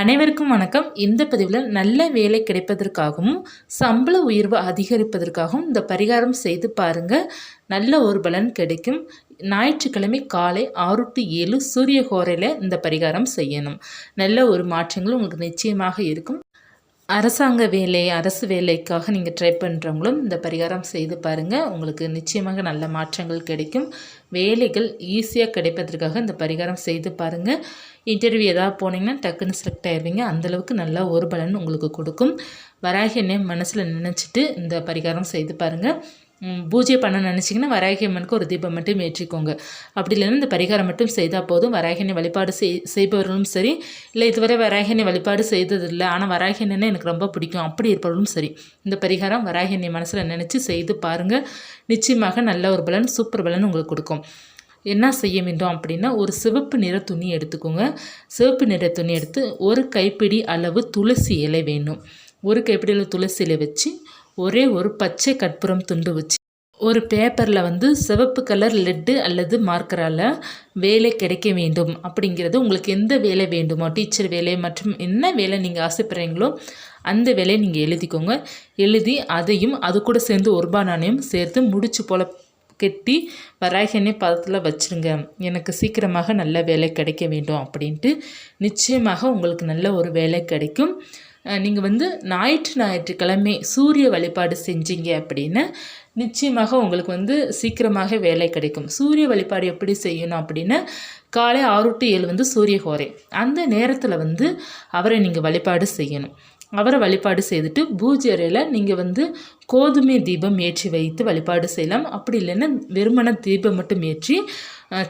அனைவருக்கும் வணக்கம். இந்த பதிவில் நல்ல வேலை கிடைப்பதற்காகவும் சம்பள உயர்வு அதிகரிப்பதற்காகவும் இந்த பரிகாரம் செய்து பாருங்கள் நல்ல ஒரு பலன் கிடைக்கும். ஞாயிற்றுக்கிழமை காலை ஆறு டு ஏழு சூரிய கோரையில் இந்த பரிகாரம் செய்யணும். நல்ல ஒரு மாற்றங்கள் உங்களுக்கு நிச்சயமாக இருக்கும். அரசாங்க வேலை அரசு வேலைக்காக நீங்கள் ட்ரை பண்ணுறவங்களும் இந்த பரிகாரம் செய்து பாருங்கள் உங்களுக்கு நிச்சயமாக நல்ல மாற்றங்கள் கிடைக்கும். வேலைகள் ஈஸியாக கிடைப்பதற்காக இந்த பரிகாரம் செய்து பாருங்கள் இன்டர்வியூ எதாவது போனீங்கன்னா டக்குன்னு செலக்ட் ஆயிடுவீங்க அந்தளவுக்கு நல்ல ஒரு பலன் உங்களுக்கு கொடுக்கும். வராகி எண்ணெய் மனசில் நினச்சிட்டு இந்த பரிகாரம் செய்து பாருங்கள் பூஜை பண்ண நினச்சிங்கன்னா வராகி அம்மனுக்கு ஒரு தீபம் மட்டும் ஏற்றிக்கோங்க. அப்படி இல்லைன்னா இந்த பரிகாரம் மட்டும் செய்தால் போதும். வராகினை வழிபாடு செய் செய்பவர்களும் சரி. இல்லை இதுவரை வராகினை வழிபாடு செய்ததில்லை. ஆனால் வராகினா எனக்கு ரொம்ப பிடிக்கும். அப்படி இருப்பவர்களும் சரி. இந்த பரிகாரம் வராகினை மனசில் நினச்சி செய்து பாருங்கள் நிச்சயமாக நல்ல ஒரு பலன் சூப்பர் பலன் உங்களுக்கு கொடுக்கும். என்ன செய்ய வேண்டும் அப்படின்னா ஒரு சிவப்பு நிற துணி எடுத்துக்கோங்க. சிவப்பு நிற துணி எடுத்து ஒரு கைப்பிடி அளவு துளசி இலை வேணும். ஒரு கைப்பிடி அளவு துளசி இலை வச்சு ஒரே ஒரு பச்சை கற்பூரம் துண்டு வச்சு ஒரு பேப்பரில் வந்து சிவப்பு கலர் லெட்டு அல்லது மார்க்கரால் வேலை கிடைக்க வேண்டும் அப்படிங்கிறது உங்களுக்கு எந்த வேலை வேண்டுமோ டீச்சர் வேலை மற்றும் என்ன வேலை நீங்கள் ஆசைப்படுறீங்களோ அந்த வேலையை நீங்கள் எழுதிக்கோங்க. எழுதி அதையும் அது கூட சேர்ந்து ஒரு ரூபா நாணயம் சேர்த்து முடிச்சு போல் கெட்டி வராகனே பதத்தில் வச்சுருங்க. எனக்கு சீக்கிரமாக நல்ல வேலை கிடைக்க வேண்டும் அப்படின்ட்டு நிச்சயமாக உங்களுக்கு நல்ல ஒரு வேலை கிடைக்கும். நீங்கள் வந்து ஞாயிற்று ஞாயிற்றுக்கிழமை சூரிய வழிபாடு செஞ்சீங்க அப்படின்னா நிச்சயமாக உங்களுக்கு வந்து சீக்கிரமாக வேலை கிடைக்கும். சூரிய வழிபாடு எப்படி செய்யணும் அப்படின்னா காலை ஆறு டு ஏழு வந்து சூரிய ஹோரை அந்த நேரத்தில் வந்து அவரை நீங்கள் வழிபாடு செய்யணும். அவரை வழிபாடு செய்துட்டு பூஜை அறையில் நீங்கள் வந்து கோதுமை தீபம் ஏற்றி வைத்து வழிபாடு செய்யலாம். அப்படி இல்லைன்னா வெறுமன தீபம் மட்டும் ஏற்றி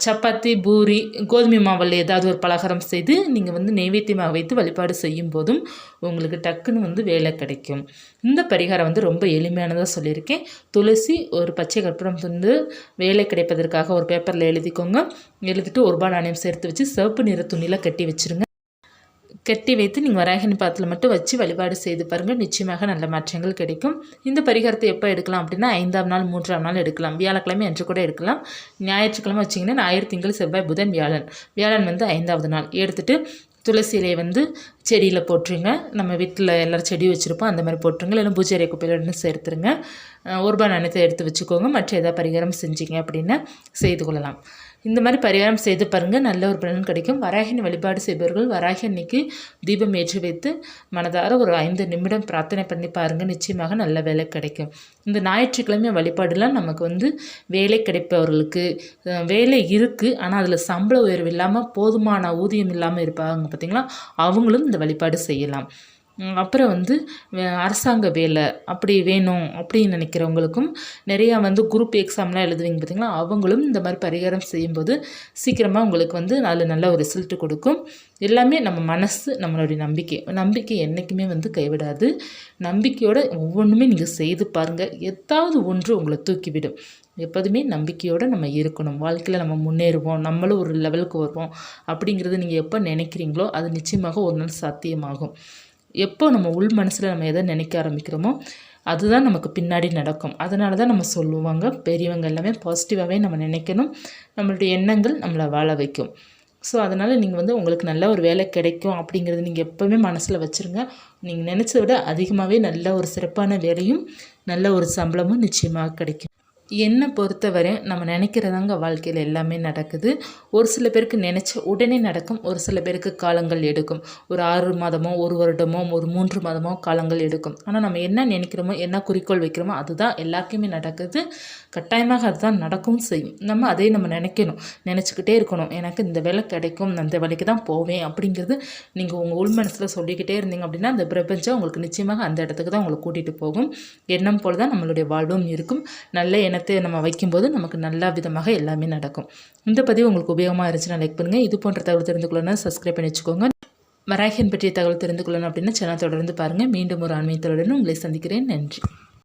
சப்பாத்தி பூரி கோதுமை மாவில் ஏதாவது ஒரு பலகாரம் செய்து நீங்கள் வந்து நெய்வேத்தியமாக வைத்து வழிபாடு செய்யும் போதும் உங்களுக்கு டக்குன்னு வந்து வேலை கிடைக்கும். இந்த பரிகாரம் வந்து ரொம்ப எளிமையானதாக சொல்லியிருக்கேன். துளசி ஒரு பச்சை கற்பூரம் வந்து வேலை கிடைப்பதற்காக ஒரு பேப்பரில் எழுதிக்கோங்க. எழுதிட்டு ஒரு ரூபாய் நாணயம் சேர்த்து வச்சு சிவப்பு நிற துணியில் கட்டி வச்சுருங்க. கட்டி வைத்து நீங்கள் வராகினி பாத்தில் மட்டும் வச்சு வழிபாடு செய்து பாருங்கள் நிச்சயமாக நல்ல மாற்றங்கள் கிடைக்கும். இந்த பரிகாரத்தை எப்போ எடுக்கலாம் அப்படின்னா ஐந்தாம் நாள் மூன்றாம் நாள் எடுக்கலாம். வியாழக்கிழமை அன்று கூட எடுக்கலாம். ஞாயிற்றுக்கிழமை வச்சிங்கன்னா ஞாயிறு திங்கள் செவ்வாய் புதன் வியாழன். வியாழன் வந்து ஐந்தாவது நாள். எடுத்துகிட்டு துளசி இலையை வந்து செடியில் போட்டுருங்க. நம்ம வீட்டில் எல்லோரும் செடி வச்சுருப்போம். அந்த மாதிரி போட்டுருங்க. இல்லைன்னா பூஜை அறை சேர்த்துருங்க ஒரு ரூபாய் நாணயத்தை எடுத்து வச்சுக்கோங்க. மற்ற ஏதாவது பரிகாரம் செஞ்சீங்க அப்படின்னா செய்து கொள்ளலாம். இந்த மாதிரி பரிகாரம் செய்து பாருங்கள் நல்ல ஒரு பலன் கிடைக்கும். வராகினி வழிபாடு செய்பவர்கள் வராகி அன்னைக்கு தீபம் ஏற்றி வைத்து மனதார ஒரு ஐந்து நிமிடம் பிரார்த்தனை பண்ணி பாருங்கள் நிச்சயமாக நல்ல வேலை கிடைக்கும். இந்த ஞாயிற்றுக்கிழமை வழிபாடுலாம் நமக்கு வந்து வேலை கிடைப்பவர்களுக்கு வேலை இருக்குது ஆனால் அதில் சம்பள உயர்வு இல்லாமல் போதுமான ஊதியம் இல்லாமல் இருப்பாங்க பார்த்திங்களா அவங்களும் இந்த வழிபாடு செய்யலாம். அப்புறம் வந்து அரசாங்க வேலை அப்படி வேணும் அப்படின்னு நினைக்கிறவங்களுக்கும் நிறையா வந்து குரூப் எக்ஸாம்லாம் எழுதுவீங்க பார்த்திங்களா? அவங்களும் இந்த மாதிரி பரிகாரம் செய்யும்போது சீக்கிரமாக உங்களுக்கு வந்து அதில் நல்ல ஒரு ரிசல்ட் கொடுக்கும். எல்லாமே நம்ம மனசு நம்மளுடைய நம்பிக்கை. நம்பிக்கை என்றைக்குமே வந்து கைவிடாது. நம்பிக்கையோடு ஒவ்வொன்றுமே நீங்கள் செய்து பாருங்கள் எதாவது ஒன்று உங்களை தூக்கிவிடும். எப்போதுமே நம்பிக்கையோடு நம்ம இருக்கணும். வாழ்க்கையில் நம்ம முன்னேறுவோம். நம்மளும் ஒரு லெவலுக்கு வருவோம். அப்படிங்கிறது நீங்கள் எப்போ நினைக்கிறீங்களோ அது நிச்சயமாக ஒரு நாள் சாத்தியமாகும். எப்போ நம்ம உள் மனசில் நம்ம எதை நினைக்க ஆரம்பிக்கிறோமோ அதுதான் நமக்கு பின்னாடி நடக்கும். அதனால தான் நம்ம சொல்லுவாங்க பெரியவங்க எல்லாமே பாசிட்டிவாகவே நம்ம நினைக்கணும். நம்மளுடைய எண்ணங்கள் நம்மளை வாழ வைக்கும். ஸோ அதனால் நீங்கள் வந்து உங்களுக்கு நல்ல ஒரு வேலை கிடைக்கும் அப்படிங்கிறது நீங்கள் எப்போவுமே மனசில் வச்சுருங்க. நீங்கள் நினச்சதை விட அதிகமாகவே நல்ல ஒரு சிறப்பான வேலையும் நல்ல ஒரு சம்பளமும் நிச்சயமாக கிடைக்கும். என்னை பொறுத்தவரை நம்ம நினைக்கிறதாங்க வாழ்க்கையில் எல்லாமே நடக்குது. ஒரு சில பேருக்கு நினச்ச உடனே நடக்கும் ஒரு சில பேருக்கு காலங்கள் எடுக்கும். ஒரு ஆறு மாதமோ ஒரு வருடமோ ஒரு மூன்று மாதமோ காலங்கள் எடுக்கும். ஆனால் நம்ம என்ன நினைக்கிறோமோ என்ன குறிக்கோள் வைக்கிறோமோ அதுதான் எல்லாருக்குமே நடக்குது. கட்டாயமாக அதுதான் நடக்கும் செய்யும். நம்ம அதே நம்ம நினைக்கணும். நினச்சிக்கிட்டே இருக்கணும். எனக்கு இந்த வேலை கிடைக்கும் அந்த வேலைக்கு தான் போவேன் அப்படிங்கிறது நீங்கள் உங்கள் உள் மனசில் சொல்லிக்கிட்டே இருந்தீங்க அப்படின்னா அந்த பிரபஞ்சம் உங்களுக்கு நிச்சயமாக அந்த இடத்துக்கு தான் உங்களை கூட்டிகிட்டு போகும். எண்ணம் போல் தான் நம்மளுடைய வாழ்வும் இருக்கும். நல்ல எண்ணம் எண்ணத்தை நம்ம வைக்கும்போது நமக்கு நல்ல விதமாக எல்லாமே நடக்கும். இந்த பதிவு உங்களுக்கு உபயோகமாக இருந்துச்சுன்னா லைக் பண்ணுங்கள் இது போன்ற தகவல் தெரிந்து கொள்ளணும்னா சப்ஸ்கிரைப் பண்ணி வச்சுக்கோங்க வராகியன் பற்றிய தகவல் தெரிந்து கொள்ளணும் அப்படின்னா சேனல் தொடர்ந்து பாருங்கள் மீண்டும் ஒரு ஆன்மீகத்துடன் உங்களை சந்திக்கிறேன். நன்றி.